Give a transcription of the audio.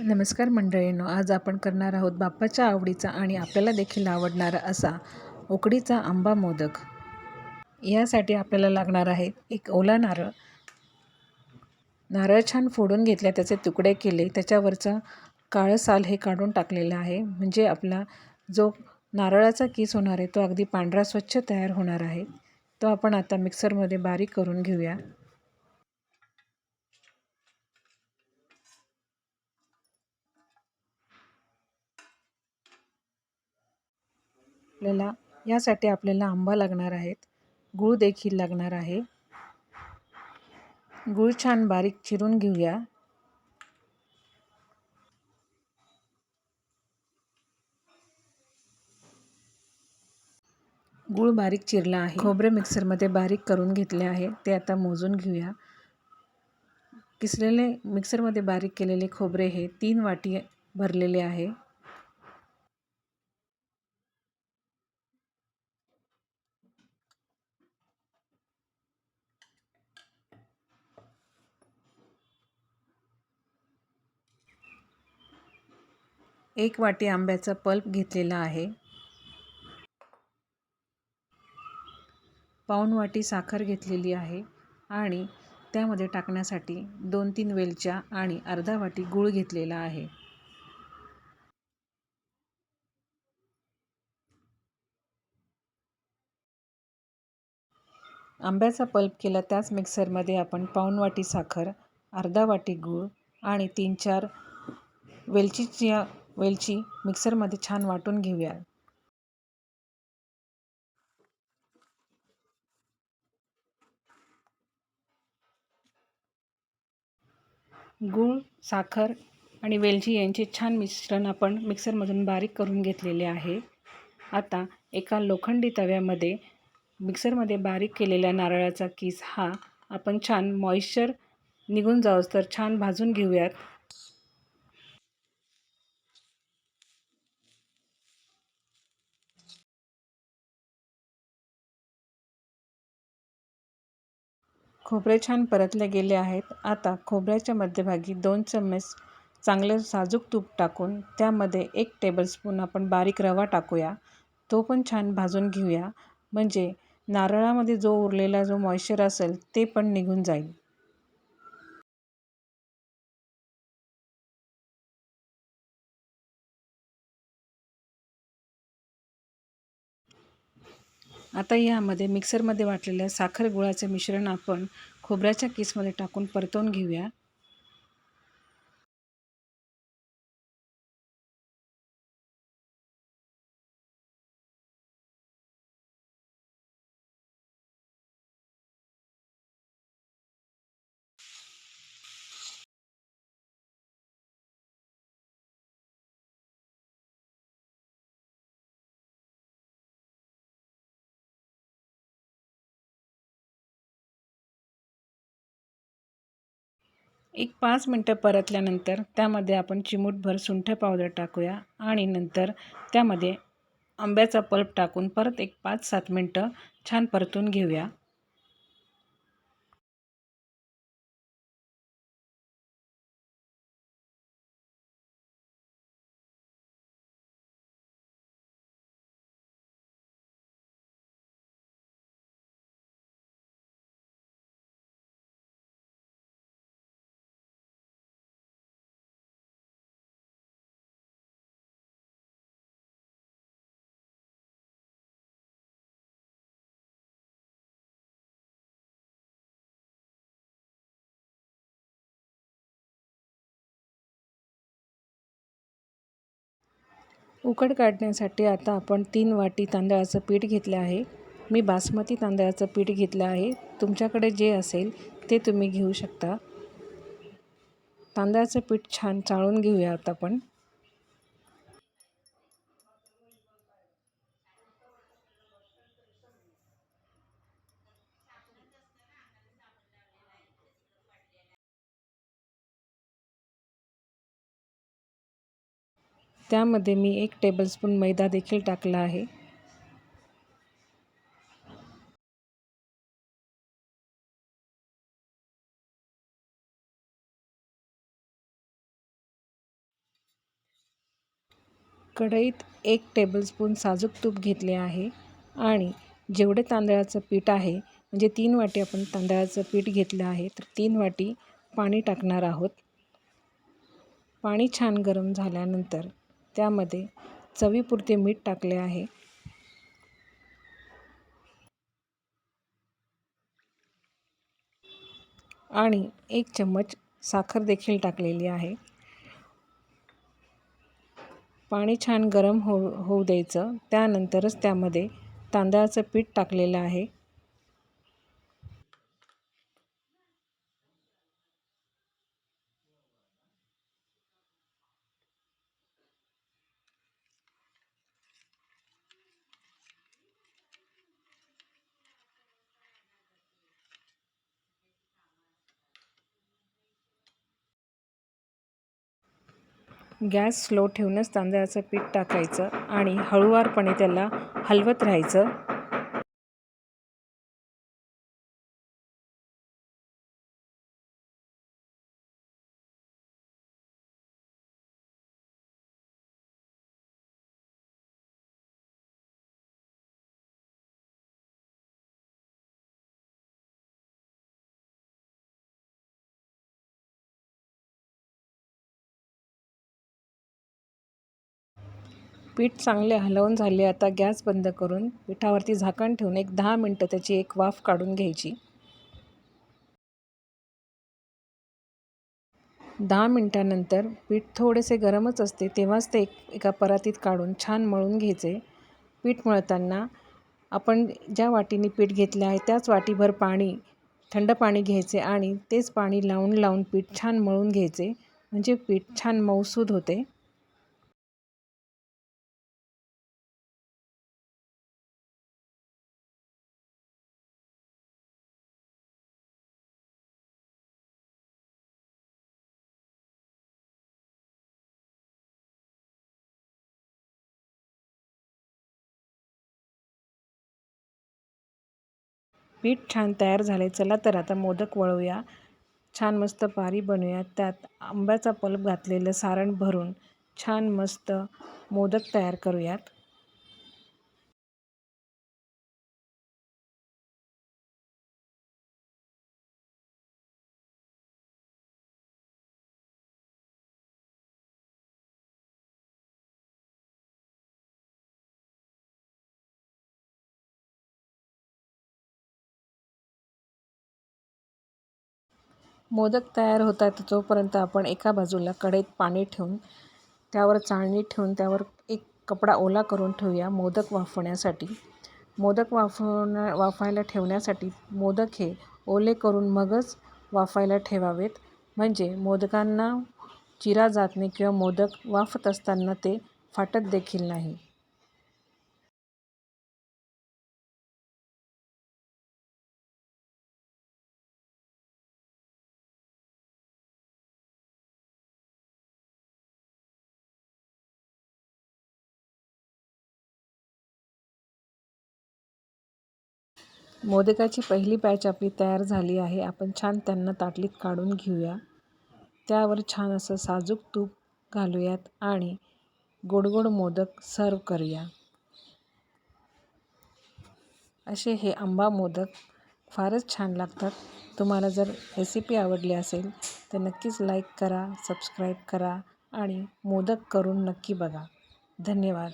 नमस्कार मंडळींनो आज आपण करणार आहोत बाप्पाच्या आवडीचा आणि आपल्याला देखील आवडणारा असा उकडीचा आंबा मोदक. यासाठी आपल्याला लागणार आहे एक ओला नारळ. नारळ छान फोडून घेतल्या त्याचे तुकडे केले. त्याच्यावरचा काळं साल हे काढून टाकलेलं आहे. म्हणजे आपला जो नारळाचा किस होणार आहे तो अगदी पांढरा स्वच्छ तयार होणार आहे. तो आपण आता मिक्सरमध्ये बारीक करून घेऊया. आपल्याला यासाठी आपल्याला आंबा लागणार आहेत. गूळ देखील लागणार आहे. गूळ छान बारीक चिरून घेऊया. गूळ बारीक चिरला आहे. खोबरे मिक्सरमध्ये बारीक करून घेतले आहे. ते आता मोजून घेऊया. किसलेले मिक्सरमध्ये बारीक केलेले खोबरे हे तीन वाटी भरलेले आहे. एक वाटी आंब्याचा पल्प घेतलेला आहे. पाऊण वाटी साखर घेतलेली आहे आणि त्यामध्ये टाकण्यासाठी दोन तीन वेलच्या आणि अर्धा वाटी गूळ घेतलेला आहे. आंब्याचा पल्प केला त्याच मिक्सरमध्ये आपण पाऊण वाटी साखर अर्धा वाटी गूळ आणि तीन चार वेलचीच्या वेलची मिक्सरमध्ये छान वाटून घेऊया. गूळ साखर आणि वेलची यांचे छान मिश्रण आपण मिक्सरमधून बारीक करून घेतलेले आहे. आता एका लोखंडी तव्यामध्ये मिक्सरमध्ये बारीक केलेल्या नारळाचा किस हा आपण छान मॉइश्चर निघून जाऊस तर छान भाजून घेऊयात. खोबरे छान परतले गेले आहेत. आता खोबऱ्याच्या मध्यभागी दोन चम्मच चांगलं साजूक तूप टाकून त्यामध्ये एक टेबलस्पून आपण बारीक रवा टाकूया. तो पण छान भाजून घेऊया. म्हणजे नारळामध्ये जो उरलेला जो मॉइश्चर असेल ते पण निघून जाईल. आता यामध्ये मिक्सरमध्ये वाटलेल्या साखर गुळाचे मिश्रण आपण खोबऱ्याच्या किसमध्ये टाकून परतवून घेऊया. एक पाच मिनटं परतल्यानंतर त्यामध्ये आपण चिमूटभर सुंठ पावडर टाकूया आणि नंतर त्यामध्ये आंब्याचा पल्प टाकून परत एक पाच सात मिनटं छान परतून घेऊया. उकड काढण्यासाठी आता आपण तीन वाटी तांदळाचं पीठ घेतलं आहे. मी बासमती तांदळाचं पीठ घेतलं आहे. तुमच्याकडे जे असेल ते तुम्ही घेऊ शकता. तांदळाचं पीठ छान चाळून घेऊया आता आपण. त्यामध्ये मी एक टेबलस्पून मैदा देखील टाकला आहे. कढईत एक टेबलस्पून साजूक तूप घेतले आहे आणि जेवढे तांदळाचं पीठ आहे म्हणजे तीन वाटी आपण तांदळाचं पीठ घेतलं आहे तर तीन वाटी पाणी टाकणार आहोत. पाणी छान गरम झाल्यानंतर त्यामध्ये चवीपुरते मीठ टाकले आहे. आणि एक चम्मच साखर देखील टाकलेली आहे. पाणी छान गरम हो होऊ द्यायचं. त्यानंतरच त्यामध्ये तांदळाचं पीठ टाकलेलं आहे. गॅस स्लो ठेवूनच तांदळाचं पीठ टाकायचं आणि हळूवारपणे त्याला हलवत राहायचं. पीठ चांगले हलवून झाले आता गॅस बंद करून पिठावरती झाकण ठेवून एक दहा मिनटं त्याची एक वाफ काढून घ्यायची. दहा मिनटानंतर पीठ थोडेसे गरमच असते तेव्हाच ते एक एका परातीत काढून छान मळून घ्यायचे. पीठ मळताना आपण ज्या वाटीने पीठ घेतले आहे त्याच वाटीभर पाणी थंड पाणी घ्यायचे आणि तेच पाणी लावून लावून पीठ छान मळून घ्यायचे. म्हणजे पीठ छान मऊसूद होते. पीठ छान तयार झाले चला तर आता मोदक वळूया. छान मस्त पारी बनवूया त्यात आंब्याचा पल्प घातलेलं सारण भरून छान मस्त मोदक तयार करूयात. मोदक तयार होतात जोपर्यंत आपण एका बाजूला कढईत पाणी ठेवून त्यावर चाळणी ठेवून त्यावर एक कपडा ओला करून ठेवूया मोदक वाफवण्यासाठी. मोदक वाफवण्या वाफायला ठेवण्यासाठी मोदक हे ओले करून मगच वाफायला ठेवावेत. म्हणजे मोदकांना चिरा जात नाही किंवा मोदक वाफत असताना ते फाटत देखील नाही. मोदकाची पहिली बॅच आपली तयार झाली आहे. आपण छान त्यांना ताटलीत काढून घेऊया. त्यावर छान असं साजूक तूप घालूयात आणि गोडगोड गोड मोदक सर्व करूया. असे हे आंबा मोदक फारच छान लागतात. तुम्हाला जर रेसिपी आवडली असेल तर नक्कीच लाईक करा सबस्क्राईब करा आणि मोदक करून नक्की बघा. धन्यवाद.